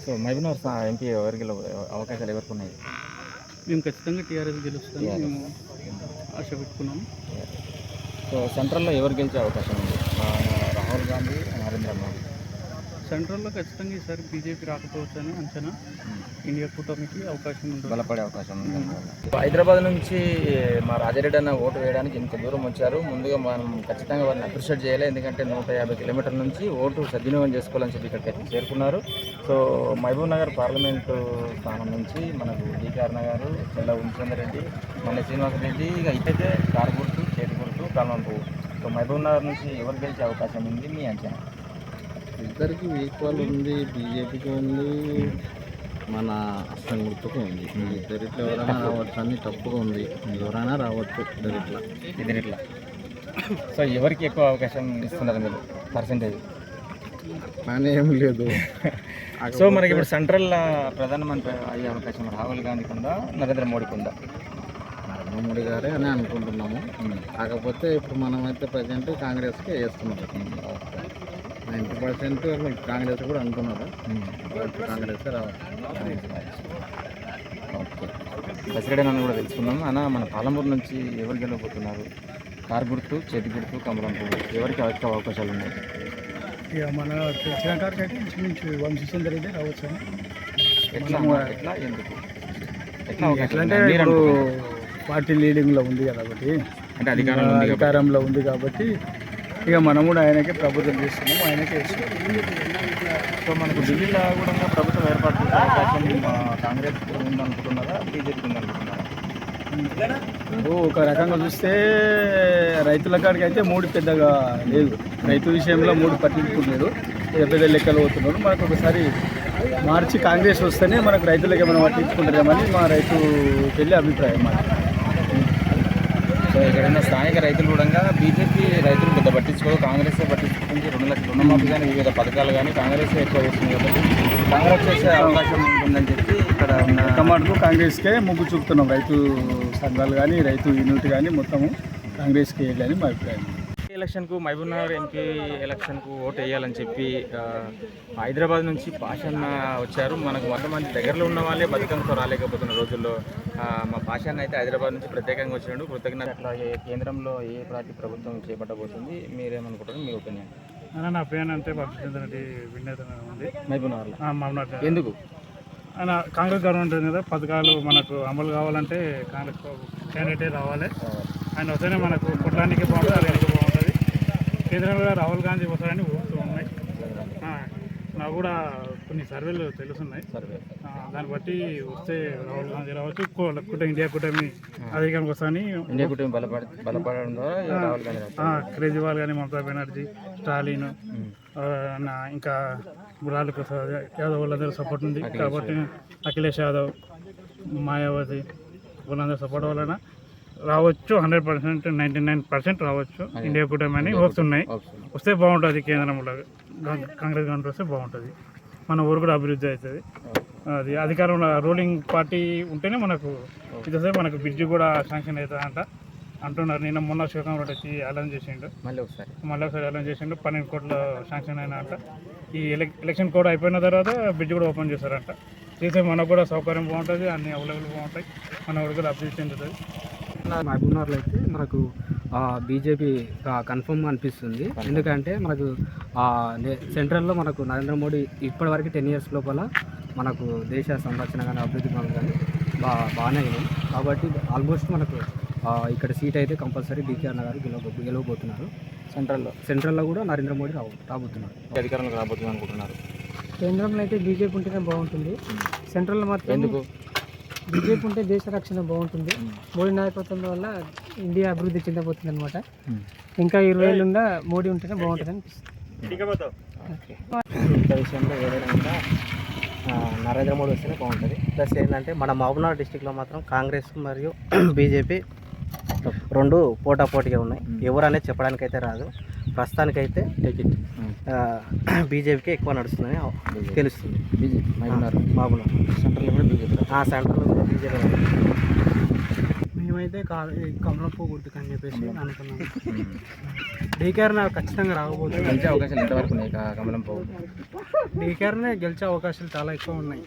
సో స్థా- ఎంపీ ఎవరికి అవకాశాలు ఎవరికి ఉన్నాయి? మేము ఖచ్చితంగా టీఆర్ఎస్ గెలుస్తాము TRS. మేము ఆశ పెట్టుకున్నాము సో సెంట్రల్లో ఎవరు గెలిచే అవకాశం ఉంది? రాహుల్ గాంధీ నరేంద్ర మోడీ. సెంట్రల్లో ఖచ్చితంగా ఈసారి బీజేపీ రాకపోవచ్చు అని అంచనా ఇండియా కూటమికి అవకాశం ఉంటుంది. బలపడే అవకాశం ఉంది దానివల్ల. హైదరాబాద్ నుంచి మా రాజారెడ్డి అన్న ఓటు వేయడానికి ఇంత దూరం వచ్చారు. ముందుగా మనం ఖచ్చితంగా వారిని అప్రిషియేట్ చేయాలి. ఎందుకంటే నూట యాభై కిలోమీటర్ల నుంచి ఓటు సద్వినియోగం చేసుకోవాలని చెప్పి ఇక్కడికి అయితే చేరుకున్నారు. సో మహబూబ్ నగర్ పార్లమెంటు స్థానం నుంచి మనకు డీకేఆర్ నగర్ చెల్ల ఉమచంద్ర రెడ్డి మన శ్రీనివాసరెడ్డి ఇక ఇక్కడైతే కారు గుర్తు చేతి గుర్తు కల్వం పువ్వు సో మహబూబ్ నగర్ నుంచి ఎవరు గెలిచే అవకాశం ఉంది మీ అంచనా? ఇద్దరికి ఈక్వల్ ఉంది బీజేపీకి ఉంది మన అస్సం గుర్తుకు ఉంది ఇద్దరిట్లో ఎవరైనా రావచ్చు అన్ని తప్పుగా ఉంది. ఎవరైనా రావచ్చు ఇద్దరిట్లో. ఇద్దరిట్లా. సో ఎవరికి ఎక్కువ అవకాశం ఇస్తున్నారు మీరు? పర్సంటేజ్ ఏం లేదు. సో మనకి ఇప్పుడు సెంట్రల్ ప్రధానమంత్రి అయ్యే అవకాశం రాహుల్ గాంధీకి ఉందా నరేంద్ర మోడీకి ఉందా నరేంద్ర మోడీ గారే అని అనుకుంటున్నాము. కాకపోతే ఇప్పుడు మనమైతే ప్రజెంట్ కాంగ్రెస్కి వేస్తున్నాం. నైంటీ పర్సెంట్ కాంగ్రెస్ కూడా అనుకున్నారు. కాంగ్రెస్ రావాలి. ఓకే. బసిరెడ్డి నన్ను కూడా తెలుసుకుందాం. అన్న మన పాలమూరు నుంచి ఎవరు గెలవబోతున్నారు? కారు గుర్తు చేతి గుర్తు కమలం పువ్వు ఎవరికి ఎక్కువ అవకాశాలు ఉన్నాయి? ఇక మన తెలిసిన కాడికి అయితే ఇంచుమించు వంశీచంద్ర అయితే రావచ్చు అని ఎట్లా ఎట్లా? ఎందుకు? ఎట్లా ఉన్నాయి? మీరు ఇప్పుడు. పార్టీ లీడింగ్లో ఉంది కాబట్టి. అంటే అధికారంలో ఉంది కాబట్టి. ఇక మనం కూడా ఆయనకే ప్రభుత్వం చేస్తున్నాం ఆయనకే సో మనకు ఢిల్లీలో కూడా ప్రభుత్వం ఏర్పాటు కాంగ్రెస్ ఉందనుకుంటున్నారా? బీజేపీ ఉందనుకుంటున్నారా? ఇప్పుడు ఒక రకంగా చూస్తే రైతుల కాడికి అయితే మూడు పెద్దగా లేదు. రైతు విషయంలో మూడు పట్టించుకున్నాడు పెద్ద పెద్ద లెక్కలు పోతున్నాడు మనకు ఒకసారి మార్చి కాంగ్రెస్ వస్తేనే మనకు రైతులకు ఏమైనా పట్టించుకుంటారేమని మా రైతు వెళ్ళి అభిప్రాయం మాట సో ఇక్కడ ఉన్న స్థానిక రైతులు కూడా బీజేపీ రైతులు పెద్ద పట్టించుకోదు కాంగ్రెస్ పట్టించుకుంటుంది రెండు లక్షల రుణమాఫీ కానీ వివిధ పథకాలు కానీ కాంగ్రెస్ ఎక్కువ చేస్తుంది కాబట్టి కాంగ్రెస్ చేసే అవకాశం ఉంటుందని చెప్పి ఇక్కడ ఉన్న టమాటకు కాంగ్రెస్కే మొగ్గు చూపుతున్నాం. రైతు సంఘాలు కానీ రైతు యూనిట్ కానీ మొత్తము కాంగ్రెస్కి వెళ్ళని మా అభిప్రాయం. ఎలక్షన్కు మహబూబ్నగర్ ఎంపీ ఎలక్షన్కు ఓటు వేయాలని చెప్పి హైదరాబాద్ నుంచి పాషన్న వచ్చారు. మనకు వంద మంది దగ్గరలో ఉన్న వాళ్ళే బతుకంతో రాలేకపోతున్న రోజుల్లో మా పాషన్న అయితే హైదరాబాద్ నుంచి ప్రత్యేకంగా వచ్చినాడు. కృతజ్ఞత అట్లాగే కేంద్రంలో ఏ పార్టీ ప్రభుత్వం చేపట్టబోతుంది మీరేమనుకుంటారు మీ ఒపీనియన్? అన్న నా మహబూబ్నగర్లో? ఆ, మామూలు ఎందుకు? ఆయన కాంగ్రెస్ గవర్నమెంట్ ఉంది కదా పథకాలు మనకు అమలు కావాలంటే కాంగ్రెస్ క్యాండిడేటే రావాలి. ఆయన వస్తేనే మనకు అడగడానికి బాగుంటుంది కేంద్రంలో రాహుల్ గాంధీ వస్తారని ఊపుతూ ఉన్నాయి. నాకు కూడా కొన్ని సర్వేలు తెలుస్తున్నాయి దాన్ని బట్టి వస్తే రాహుల్ గాంధీ రావచ్చు కో- లేకుంటే ఇండియా కూటమి అధికారానికి వస్తాయని ఇండియా బలపడడం రాస్తారు. కేజ్రీవాల్ కానీ మమతా బెనర్జీ స్టాలిన్ ఇంకా లాలూ ప్రసాద్ యాదవ్ వాళ్ళందరూ సపోర్ట్ ఉంది. కాబట్టి అఖిలేష్ యాదవ్ మాయావతి వాళ్ళందరూ సపోర్ట్ వలన రావచ్చు hundred percent ninety nine percent రావచ్చు. ఇండియా కూటమి వస్తున్నాయి వస్తుంది. వస్తే బాగుంటుంది కేంద్రంలో కాంగ్రెస్ గవర్నమెంట్ వస్తే బాగుంటుంది. మన ఊరు కూడా అభివృద్ధి అవుతుంది. అది అధికారంలో రూలింగ్ పార్టీ ఉంటేనే మనకు ఇది వస్తే మనకు బ్రిడ్జ్ కూడా శాంక్షన్ అవుతుందంట. అంటున్నారు. నిన్న మొన్న శివకాం రెడ్డి వచ్చి అలౌన్ చేసిండు. మళ్ళీ ఒకసారి. మళ్ళీ ఒకసారి అలౌన్ చేసిండు. పన్నెండు కోట్ల శాంక్షన్ అయినా అంట ఈ ఎలక్ ఎలక్షన్ కోడ్ అయిపోయిన తర్వాత బ్రిడ్జ్ కూడా ఓపెన్ చేస్తారంట చేస్తే మనకు కూడా సౌకర్యం బాగుంటుంది అన్ని అవైలబుల్ బాగుంటాయి మన కూడా అభివృద్ధి చెందుతుంది. మహబూబ్నగర్లో అయితే మనకు బీజేపీ కన్ఫర్మ్ అనిపిస్తుంది. ఎందుకంటే మనకు సెంట్రల్లో మనకు నరేంద్ర మోడీ ఇప్పటివరకు టెన్ ఇయర్స్ లోపల మనకు దేశ సంరక్షణ కానీ అభివృద్ధి పనులు కానీ బా బాగానే అయినాయి. కాబట్టి ఆల్మోస్ట్ మనకు ఆ, ఇక్కడ సీట్ అయితే కంపల్సరీ డీకే అన్న గారు గెలవ గెలవబోతున్నారు. సెంట్రల్లో సెంట్రల్లో కూడా నరేంద్ర మోడీ రావు రాబోతున్నారు. అధికారంలోకి రాబోతుంది అనుకుంటున్నారు కేంద్రంలో అయితే బీజేపీ ఉంటేనే బాగుంటుంది. సెంట్రల్లో మాత్రం ఎందుకు? బీజేపీ ఉంటే దేశ రక్షణ బాగుంటుంది. మోడీ నాయకత్వం వల్ల ఇండియా అభివృద్ధి చెందబోతుంది అనమాట ఇంకా ఇరవై ఏళ్ళుండా మోడీ ఉంటేనే బాగుంటుంది అనిపిస్తుంది. విషయంలో ఏదైనా నరేంద్ర మోడీ వస్తేనే బాగుంటుంది. ప్లస్ ఏంటంటే మన మహబూబ్నగర్ డిస్టిక్లో మాత్రం కాంగ్రెస్ మరియు బీజేపీ రెండు పోటాపోటీగా ఉన్నాయి. ఎవరు అనేది చెప్పడానికి అయితే రాదు. ప్రస్తుతానికైతే ఆ, బీజేపీకి ఎక్కువ నడుస్తుందని తెలుస్తుంది. బీజేపీ సెంట్రల్లో కూడా బీజేపీ కూడా మేమైతే కమలపూ గుర్తుకని చెప్పేసి అనుకున్నాం. డీకేఆర్ నాకు ఖచ్చితంగా రాకపోతుంది గెలిచే అవకాశాలు ఎంతవరకు ఉన్నాయి కా- కమలం పోవు డీకేఆర్నే గెలిచే అవకాశాలు చాలా ఎక్కువ ఉన్నాయి.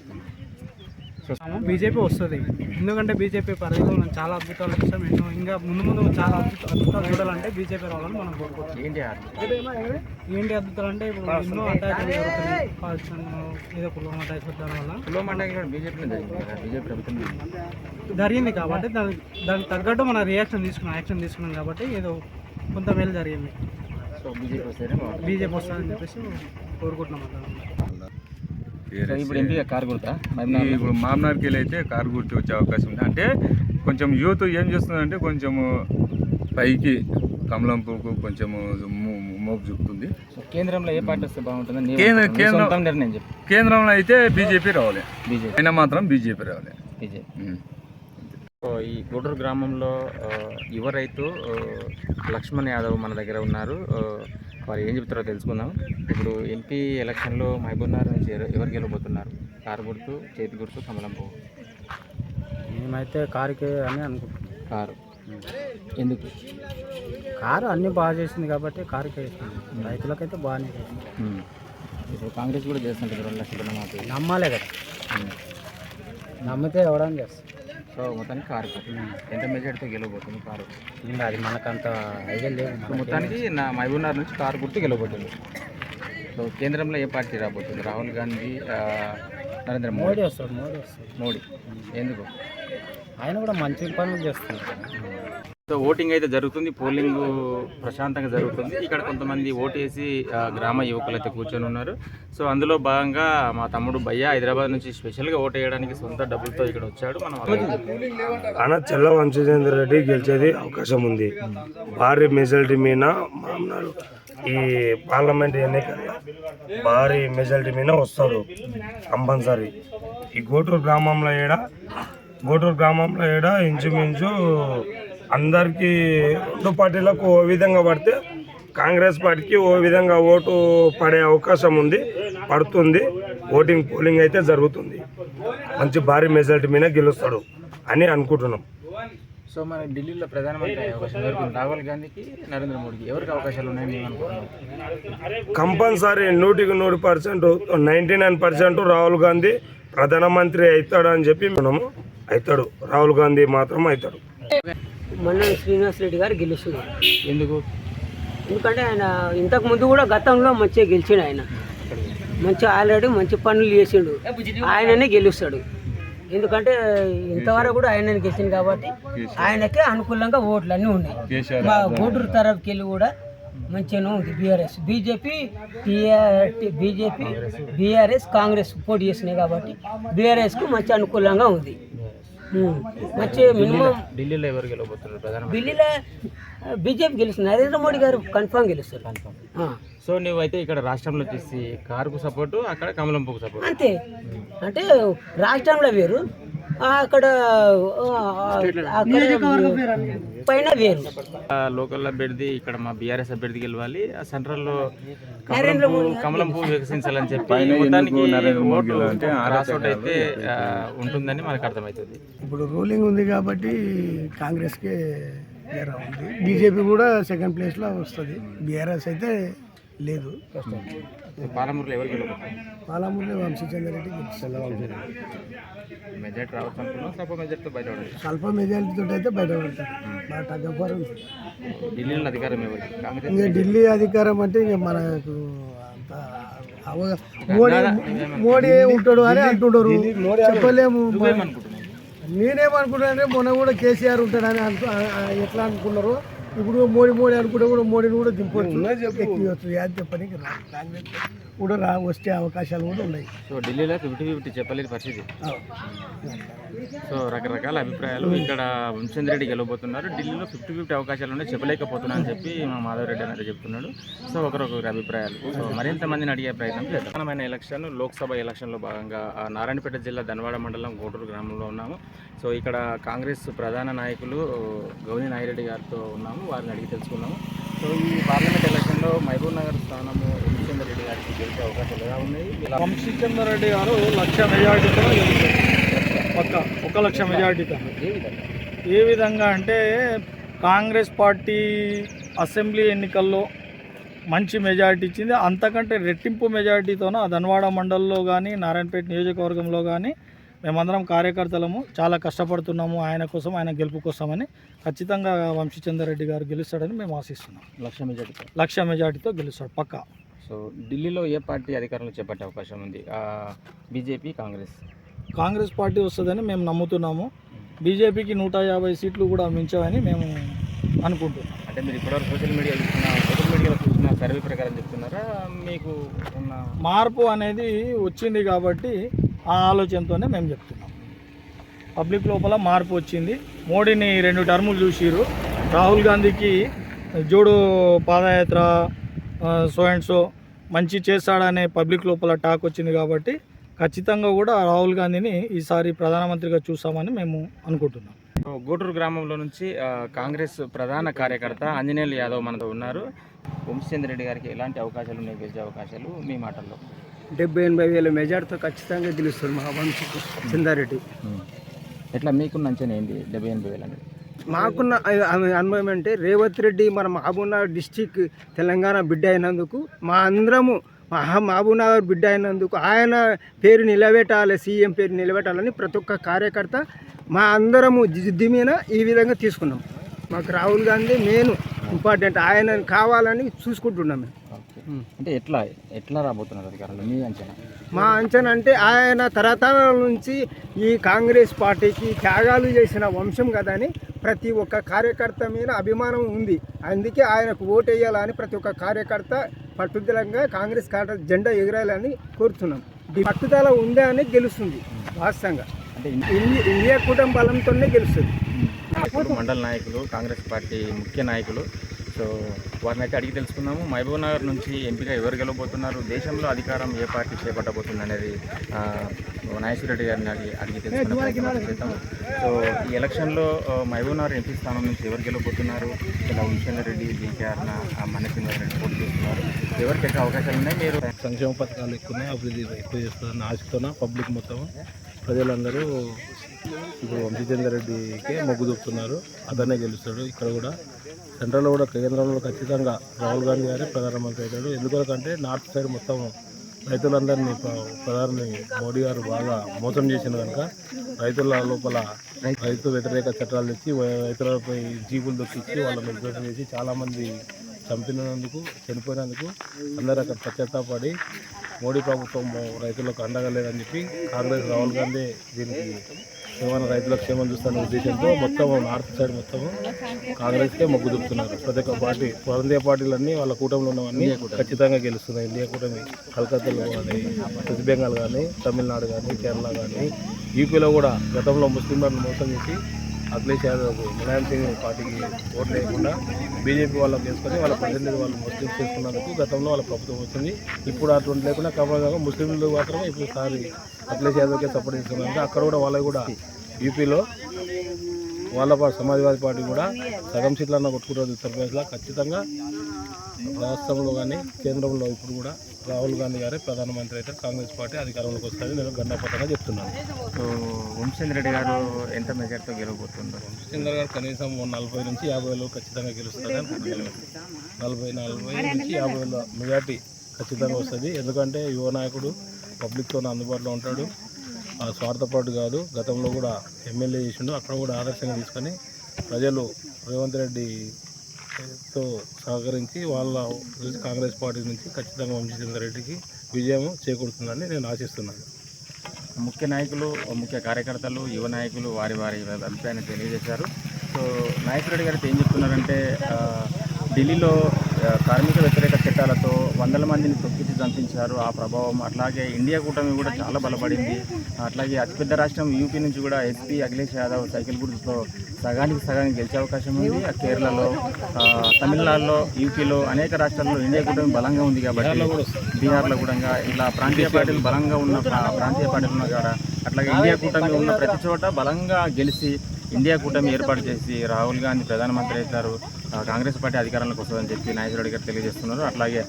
బీజేపీ వస్తుంది. ఎందుకంటే బీజేపీ పరిధిలో మనం చాలా అద్భుతాలు చూస్తాం ఎన్నో ఇంకా ముందు ముందు చాలా అద్భుత అద్భుతాలు చూడాలంటే బీజేపీ రావాలని మనం కోరుకుంటాం ఏంటి ఏంటి అద్భుతాలు అంటే ఇప్పుడు ఎన్నో అటాకులు జరుగుతున్నాయి. పాకిస్తాన్ ఏదో పుల్వామా వల్ల. కులో మండలి కూడా బీజేపీ జరిగింది కదా? బీజేపీ ప్రభుత్వం ఉంది. జరిగింది కాబట్టి దానికి దానికి తగ్గట్టు మన రియాక్షన్ తీసుకున్నాం. యాక్షన్ తీసుకున్నాం కాబట్టి ఏదో కొంత మేలు జరిగింది. సో బీజేపీ వస్తుందని చెప్పేసి కోరుకుంటున్నాం అందరం. ఇప్పుడు ఎంపీ కారు గుర్తా మహబూబ్నగర్ ఇప్పుడు మామనార్కి అయితే కారు గుర్తు వచ్చే అవకాశం ఉంది. అంటే కొంచెం యూత్ ఏం చేస్తుందంటే కొంచెము పైకి కమలం పువ్వుకు కొంచెము మో- మోపు చూపుతుంది. సో కేంద్రంలో ఏ పార్టీ వస్తే బాగుంటుందని నీ కేంద్ర- కేంద్రంలో అయితే బీజేపీ రావాలి. బీజేపీ. అయినా మాత్రం బీజేపీ రావాలి. బీజేపీ. ఈ గూడూరు గ్రామంలో యువ రైతు లక్ష్మణ్ యాదవ్ మన దగ్గర ఉన్నారు. వారు ఏం చెప్తారో తెలుసుకుందాం. ఇప్పుడు ఎంపీ ఎలక్షన్లో మహబూబ్నగర్ నుంచి ఎవరు- గెలవబోతున్నారు? కారు గుర్తు చేతి గుర్తు కమలం పువ్వు మేమైతే కారుకే అని అనుకుంటున్నాం. కారు. ఎందుకు? కారు అన్నీ బాగా చేసింది కాబట్టి కారుకే వేస్తాం రైతులకైతే బాగానే చేసింది. ఉమ్. ఇప్పుడు కాంగ్రెస్ కూడా చేస్తుంటుంది రెండు లక్షల నమ్మాలే కదా. నమ్మితే ఎవడని చేస్తాం సో మొత్తానికి కారు ఎంత మెజార్టీతో గెలవబోతుంది కారు. ఇంకా అది మనకంత ఐడియా లేదు మొత్తానికి నా మహబూబ్నగర్ నుంచి కారు గుర్తు గెలవబోతుంది. సో కేంద్రంలో ఏ పార్టీ రాబోతుంది? రాహుల్ గాంధీ నరేంద్ర మోడీ. మోడీ వస్తాడు మోడీ వస్తాడు. మోడీ. ఎందుకు? ఆయన కూడా మంచి పనులు చేస్తున్నారు సో ఓటింగ్ అయితే జరుగుతుంది పోలింగ్ ప్రశాంతంగా జరుగుతుంది. ఇక్కడ కొంతమంది ఓటేసి ఆ, గ్రామ యువకులు అయితే కూర్చొని ఉన్నారు. సో అందులో భాగంగా మా తమ్ముడు భయ్య హైదరాబాద్ నుంచి స్పెషల్గా ఓటు వేయడానికి సొంత డబ్బులతో ఇక్కడ వచ్చాడు. మనం అన్న చెల్ల వంశీచంద్ర రెడ్డి గెలిచేది అవకాశం ఉంది. భారీ మెజారిటీ మీద మా అన్నారు ఈ పార్లమెంట్ ఎన్నికల్లో భారీ మెజారిటీ మీద వస్తాడు కంపల్సరీ. ఈ గోటూరు గ్రామంలో ఏడ గోటూరు గ్రామంలో ఏడ ఇంచుమించు అందరికీ రెండు పార్టీలకు ఓ విధంగా పడితే కాంగ్రెస్ పార్టీకి ఓ విధంగా ఓటు పడే అవకాశం ఉంది పడుతుంది. ఓటింగ్ పోలింగ్ అయితే జరుగుతుంది. మంచి భారీ మెజారిటీ మీద గెలుస్తాడు అని అనుకుంటున్నాం. సో మన ఢిల్లీలో ప్రధానమంత్రి అవకాశం రాహుల్ గాంధీకి నరేంద్ర మోడీకి ఎవరికి అవకాశాలు ఉన్నాయని కంపల్సరీ నూటికి నూరు percent ninety nine percent Rahul Gandhi ప్రధానమంత్రి అవుతాడు అని చెప్పి మనము అవుతాడు. రాహుల్ గాంధీ మాత్రం అవుతాడు. మొన్న శ్రీనివాస్ రెడ్డి గారు గెలుస్తున్నారు. ఎందుకు? ఎందుకంటే ఆయన ఇంతకు ముందు కూడా గతంలో మంచిగా గెలిచిండు ఆయన. మంచిగా ఆల్రెడీ మంచి పనులు చేసిండు. ఆయననే గెలుస్తాడు. ఎందుకంటే ఇంతవరకు కూడా ఆయననే గెలిచింది కాబట్టి ఆయనకే అనుకూలంగా ఓట్లు అన్నీ ఉన్నాయి మా గూడూరు తరఫుకి వెళ్ళి కూడా మంచిగా ఉంది BRS. BJP BJP BRS Congress పోటీ చేసినాయి కాబట్టి బీఆర్ఎస్కు మంచి అనుకూలంగా ఉంది. మంచి మినిమం ఢిల్లీలో ఎవరు గెలవబోతున్నారు? ప్రధానమంత్రి? ఢిల్లీలో బీజేపీ గెలుస్తుంది. నరేంద్ర మోడీ గారు కన్ఫామ్ గెలుస్తారు. ఆ. సో నువ్వైతే ఇక్కడ రాష్ట్రంలో వచ్చేసి కారుకు సపోర్టు అక్కడ కమలం పువ్వుకు సపోర్ట్? అంతే. అంటే రాష్ట్రంలో వేరు. అక్కడ పైన వేరు లోకల్ అభ్యర్థి ఇక్కడ మా బీఆర్ఎస్ అభ్యర్థి గెలవాలి. ఆ సెంట్రల్లో నరేంద్ర కమలం పువ్వు కమలం పువ్వు వికసించాలని చెప్పి మొత్తానికి ఓటు క్రాస్ అవుట్ అయితే ఉంటుందని మనకు అర్థమవుతుంది. ఇప్పుడు రూలింగ్ ఉంది కాబట్టి కాంగ్రెస్కే ఉంది. బీజేపీ కూడా సెకండ్ ప్లేస్లో వస్తుంది. బీఆర్ఎస్ అయితే లేదు. పాలమూరులో ఎవరు పాలమూరులో వంశీచంద్ర రెడ్డి మెజార్టీ రావచ్చు అనుకున్నాం తప్ప మెజార్టీతో బయట పడలేదు. స్వల్ప మెజారిటీతో అయితే ఉంది ఢిల్లీలో అధికారం ఇంకా ఢిల్లీ. అధికారం అంటే ఇంకా మనకు మోడీ మోడీ ఉంటాడు అని అంటుంటారు చెప్పలేము నేనేమనుకుంటా అంటే మొన్న కూడా కేసీఆర్ ఉంటాడని అనుకు ఎట్లా అనుకున్నారు? ఇప్పుడు మోడీ మోడీ అనుకుంటే కూడా మోడీని కూడా దింపొచ్చు. ఎక్కివచ్చు కాంగ్రెస్ కూడా రా వచ్చే అవకాశాలు కూడా ఉన్నాయి. సో ఢిల్లీలో ఫిఫ్టీ ఫిఫ్టీ చెప్పలేని పరిస్థితి. సో రకరకాల అభిప్రాయాలు ఇక్కడ వంశేంద్ర రెడ్డి గెలవబోతున్నారు. ఢిల్లీలో ఫిఫ్టీ ఫిఫ్టీ అవకాశాలు ఉన్నాయి. చెప్పలేకపోతున్నా అని చెప్పి మా మాధవ్ రెడ్డి అనేది చెప్తున్నాడు. సో ఒకరొకరి అభిప్రాయాలు. సో మరింత మందిని అడిగే ప్రయత్నం ప్రధానమైన ఎలక్షన్ లోక్సభ ఎలక్షన్లో భాగంగా నారాయణపేట జిల్లా ధనవాడ మండలం గోటూరు గ్రామంలో ఉన్నాము. సో ఇక్కడ కాంగ్రెస్ ప్రధాన నాయకులు గౌని నాగిరెడ్డి గారితో ఉన్నాము. వారిని అడిగి తెలుసుకున్నాము. సో ఈ పార్లమెంట్ ఎలక్షన్లో మహబూబ్ నగర్ స్థానము వంశేంద్ర రెడ్డి గారికి గెలిచే అవకాశాలు ఎలా ఉన్నాయి వంశీచంద్ర రెడ్డి గారు లక్ష మెజార్టీతో పక్క ఒక లక్ష మెజార్టీతో. ఏ విధంగా? అంటే కాంగ్రెస్ పార్టీ అసెంబ్లీ ఎన్నికల్లో మంచి మెజారిటీ ఇచ్చింది. అంతకంటే రెట్టింపు మెజారిటీతోన ధన్వాడ మండలంలో కానీ నారాయణపేట నియోజకవర్గంలో కానీ మేమందరం కార్యకర్తలము చాలా కష్టపడుతున్నాము ఆయన కోసం ఆయన గెలుపు కోసమని ఖచ్చితంగా వంశీచందర్ రెడ్డి గారు గెలుస్తాడని మేము ఆశిస్తున్నాం. లక్ష మెజార్టీతో? లక్ష మెజార్టీతో గెలుస్తాడు పక్కా. సో ఢిల్లీలో ఏ పార్టీ అధికారంలో చేపట్టే అవకాశం ఉంది? బీజేపీ కాంగ్రెస్? కాంగ్రెస్ పార్టీ వస్తుందని మేము నమ్ముతున్నాము. బీజేపీకి నూట యాభై సీట్లు కూడా మించవని మేము అనుకుంటున్నాం. అంటే మీరు ఇప్పటివరకు సోషల్ మీడియా చూసిన సోషల్ మీడియాలో చూసిన సర్వే ప్రకారం చెప్తున్నారా? మీకు ఉన్న మార్పు అనేది వచ్చింది కాబట్టి ఆ ఆలోచనతోనే మేము చెప్తున్నాం. పబ్లిక్ లోపల మార్పు వచ్చింది. మోడీని రెండు టర్ములు చూసిరు రాహుల్ గాంధీకి జోడు పాదయాత్ర సో అండ్ సో మంచి చేస్తాడనే పబ్లిక్ లోపల టాక్ వచ్చింది కాబట్టి ఖచ్చితంగా కూడా రాహుల్ గాంధీని ఈసారి ప్రధానమంత్రిగా చూస్తామని మేము అనుకుంటున్నాం. గూటూరు గ్రామంలో నుంచి కాంగ్రెస్ ప్రధాన కార్యకర్త ఆంజనేయులు యాదవ్ మనతో ఉన్నారు. వంశచంద్ర రెడ్డి గారికి ఎలాంటి అవకాశాలు ఉన్నాయి? గెలిచే అవకాశాలు మీ మాటల్లో. డెబ్బై ఎనభై వేల మెజార్టీతో ఖచ్చితంగా గెలుస్తారు మా వంశీ చందారెడ్డి ఎట్లా మీకున్న అంచనా ఏంది డెబ్బై ఎనభై వేలు అనేది? మాకున్న అనుభవం అంటే రేవంత్ రెడ్డి మన మహబూబ్నగర్ డిస్టిక్ తెలంగాణ బిడ్డ అయినందుకు మా అందరము మహా మహబూబ్నగర్ బిడ్డ అయినందుకు ఆయన పేరు నిలబెట్టాలి సీఎం పేరు నిలబెట్టాలని ప్రతి ఒక్క కార్యకర్త మా అందరము జిద్ది మీద ఈ విధంగా తీసుకున్నాం. మాకు రాహుల్ గాంధీ మెయిన్ ఇంపార్టెంట్. ఆయన కావాలని చూసుకుంటున్నాం మేము. అంటే ఎట్లా ఎట్లా రాబోతున్నారు అధికారంలో? మీ అంచనా? మా అంచనా అంటే ఆయన తరతరాల నుంచి ఈ కాంగ్రెస్ పార్టీకి త్యాగాలు చేసిన వంశం కదా అని ప్రతి ఒక్క కార్యకర్త మీద అభిమానం ఉంది. అందుకే ఆయనకు ఓటు వేయాలని ప్రతి ఒక్క కార్యకర్త పట్టుదలంగా కాంగ్రెస్ కార్య జెండా ఎగరాలని కోరుతున్నాం. పట్టుదల ఉందే అని గెలుస్తుంది వాస్తవంగా. అంటే ఇండియా కూటమి బలంతోనే గెలుస్తుంది. మండల నాయకులు కాంగ్రెస్ పార్టీ ముఖ్య నాయకులు సో వారిని అయితే అడిగి తెలుసుకుందాము. మహబూబ్ నగర్ నుంచి ఎంపిక ఎవరు గెలవబోతున్నారు? దేశంలో అధికారం ఏ పార్టీ చేపట్టబోతుంది అనేది నాగేశ్వర రెడ్డి గారిని అడిగి అడిగి తెలుసుకున్నాం సో ఈ ఎలక్షన్లో మహబూబ్ నగర్ ఎంపీ స్థానం నుంచి ఎవరు గెలవబోతున్నారు? ఇలా వంశేందర్ రెడ్డి జీకేఆర్న మనసిందర్ రెడ్డి పోటీ చేస్తున్నారు. ఎవరికి ఎక్కువ అవకాశాలు ఉన్నాయి మీరు సంక్షేమ పథకాలు ఎక్కువ అభివృద్ధి ఎక్కువ చేస్తుందని ఆశతోన పబ్లిక్ మొత్తం? ప్రజలందరూ ఇప్పుడు వంశీచంద్ర రెడ్డికే మొగ్గు చూపుతున్నారు. అతనే గెలుస్తాడు ఇక్కడ కూడా. సెంట్రల్లో కూడా కేంద్రంలో ఖచ్చితంగా రాహుల్ గాంధీ గారే ప్రధానమంత్రి అయ్యాడు ఎందుకంటే నార్త్ సైడ్ మొత్తం రైతులందరినీ ప్రధాని మోడీ గారు బాగా మోసం చేసిన కనుక రైతుల లోపల రైతు వ్యతిరేక చట్టాలు తెచ్చి రైతులపై జీపులు దొక్కించి వాళ్ళని ఉద్యోగం చేసి చాలామంది చంపినందుకు చనిపోయినందుకు అందరూ అక్కడ పశ్చాత్తాపడి మోడీ ప్రభుత్వం రైతులకు అండగా లేదని చెప్పి కాంగ్రెస్ రాహుల్ గాంధీ దీనికి ఏమైనా రైతుల క్షేమం చూస్తున్న ఉద్దేశంతో మొత్తం నార్త్ సైడ్ మొత్తం కాంగ్రెస్కే మొగ్గు చూపుతున్నారు. ప్రతి ఒక్క పార్టీ ప్రాంతీయ పార్టీలన్నీ వాళ్ళ కూటమిలో ఉన్నవన్నీ ఖచ్చితంగా గెలుస్తున్నాయి. ఇండియా కూటమి కలకత్తాలో కానీ వెస్ట్ బెంగాల్ కానీ తమిళనాడు కానీ కేరళ కానీ యూపీలో కూడా గతంలో ముస్లింలను మోసం చేసి అఖిలేష్ యాదవ్ ములాయం సింగ్ పార్టీకి ఓట్లు లేకుండా బీజేపీ వాళ్ళకి వేసుకొని వాళ్ళ ప్రతినిధి వాళ్ళు ముస్లింస్ చేసుకున్నందుకు గతంలో వాళ్ళ ప్రభుత్వం వచ్చింది. ఇప్పుడు అటువంటి లేకుండా కారణంగా ముస్లింలు మాత్రమే ఇప్పుడు సారి అఖిలేష్ యాదవ్కే సపోర్ట్ చేస్తున్నారు అక్కడ కూడా వాళ్ళకి కూడా యూపీలో వాళ్ళ పా- సమాజ్వాదీ పార్టీ కూడా సగం సీట్లన్నా కొట్టుకుంటుంది ఉత్తరప్రదేశ్లో. ఖచ్చితంగా రాష్ట్రంలో కానీ కేంద్రంలో ఇప్పుడు కూడా రాహుల్ గాంధీ గారే ప్రధానమంత్రి అయితే కాంగ్రెస్ పార్టీ అధికారంలోకి వస్తుందని నేను గండాపట్టంగా చెప్తున్నాను. సో వంశేంద్ర రెడ్డి గారు ఎంత మెజార్టీతో గెలవబోతున్నారు? చంద్ర గారు కనీసం నలభై నుంచి యాభై వేలు ఖచ్చితంగా గెలుస్తారని అనుకుంటున్నాను. నలభై నలభై నుంచి యాభై వేల మెజార్టీ ఖచ్చితంగా వస్తుంది. ఎందుకంటే యువ నాయకుడు పబ్లిక్తో అందుబాటులో ఉంటాడు. ఆ స్వార్థపరుడు కాదు. గతంలో కూడా ఎమ్మెల్యే చేసిండు. అక్కడ కూడా ఆదర్శంగా తీసుకొని ప్రజలు రేవంత్ రెడ్డి తో సహకరించి వాళ్ళ కాంగ్రెస్ పార్టీ నుంచి ఖచ్చితంగా వంశీచంద్ర రెడ్డికి విజయం చేకూరుతుందని నేను ఆశిస్తున్నాను. ముఖ్య నాయకులు ముఖ్య కార్యకర్తలు యువ నాయకులు వారి వారి అభిప్రాయాన్ని తెలియజేశారు. సో నాయకురెడ్డి రెడ్డి గారు ఏం చెప్తున్నారంటే ఢిల్లీలో కార్మిక వ్యతిరేక చట్టాలతో వందల మందిని తొక్కిచ్చి చంపించారు. ఆ ప్రభావం అట్లాగే ఇండియా కూటమి కూడా చాలా బలపడింది. అట్లాగే అతిపెద్ద రాష్ట్రం యూపీ నుంచి కూడా ఎస్పీ అఖిలేష్ యాదవ్ సైకిల్ గుర్తుతో సగానికి సగానికి గెలిచే అవకాశం ఉంది. ఆ కేరళలో తమిళనాడులో యూపీలో అనేక రాష్ట్రాల్లో ఇండియా కూటమి బలంగా ఉంది కాబట్టి బీహార్లో కూడా ఇలా ప్రాంతీయ పార్టీలు బలంగా ఉన్న ప్రా- ప్రాంతీయ పార్టీలు ఉన్న కాడ అట్లాగే ఇండియా కూటమి ఉన్న ప్రతి చోట బలంగా గెలిచి ఇండియా కూటమి ఏర్పాటు చేసి రాహుల్ గాంధీ ప్రధానమంత్రి అవుతారు. కాంగ్రెస్ పార్టీ అధికారంలోకి వస్తుందని చెప్పి నాగేశ్వర గారు తెలియజేస్తున్నారు. అట్లాగే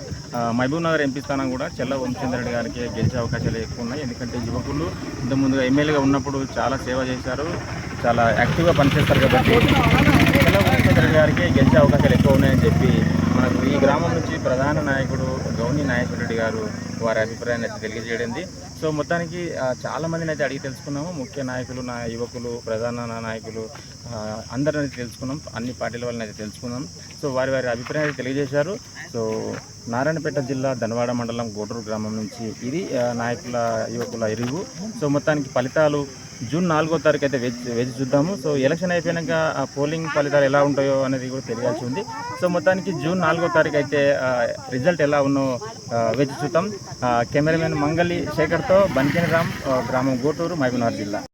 మహబూబ్ నగర్ ఎంపీ స్థానం కూడా చెల్ల వంశేంద్ర రెడ్డి గారికి గెలిచే అవకాశాలు ఎక్కువ ఉన్నాయి. ఎందుకంటే యువకులు ఇంతకుముందుగా ఎమ్మెల్యేగా ఉన్నప్పుడు చాలా సేవ చేశారు. చాలా యాక్టివ్గా పనిచేస్తారు కాబట్టి చెల్ల వంశేంద్ర రెడ్డి గారికి గెలిచే అవకాశాలు ఎక్కువ ఉన్నాయని చెప్పి మనకు ఈ గ్రామం నుంచి ప్రధాన నాయకుడు గౌని నాగేశ్వర గారు వారి అభిప్రాయాన్ని అయితే తెలియజేయడింది. సో మొత్తానికి చాలామందిని చాలా అయితే అడిగి తెలుసుకున్నాము. ముఖ్య నాయకులు నా యువకులు ప్రధాన నాయకులు అందరిని అయితే తెలుసుకున్నాం. అన్ని పార్టీల వాళ్ళని అయితే తెలుసుకున్నాం. సో వారి వారి అభిప్రాయాలు తెలియజేశారు. సో నారాయణపేట జిల్లా ధనవాడ మండలం గోటూరు గ్రామం నుంచి ఇది నాయకుల యువకుల ఇరుగు. సో మొత్తానికి ఫలితాలు జూన్ నాలుగో తారీఖు అయితే వేచి వేచి చూద్దాము. సో ఎలక్షన్ అయిపోయాక ఆ పోలింగ్ ఫలితాలు ఎలా ఉంటాయో అనేది కూడా తెలియాల్సి ఉంది. సో మొత్తానికి జూన్ నాలుగో తారీఖు అయితే రిజల్ట్ ఎలా ఉన్నో వేచి చూద్దాం. కెమెరామెన్ మంగళి శేఖర్తో బన్కిని రామ్ గ్రామం గోటూరు మహబూబ్నగర్ జిల్లా.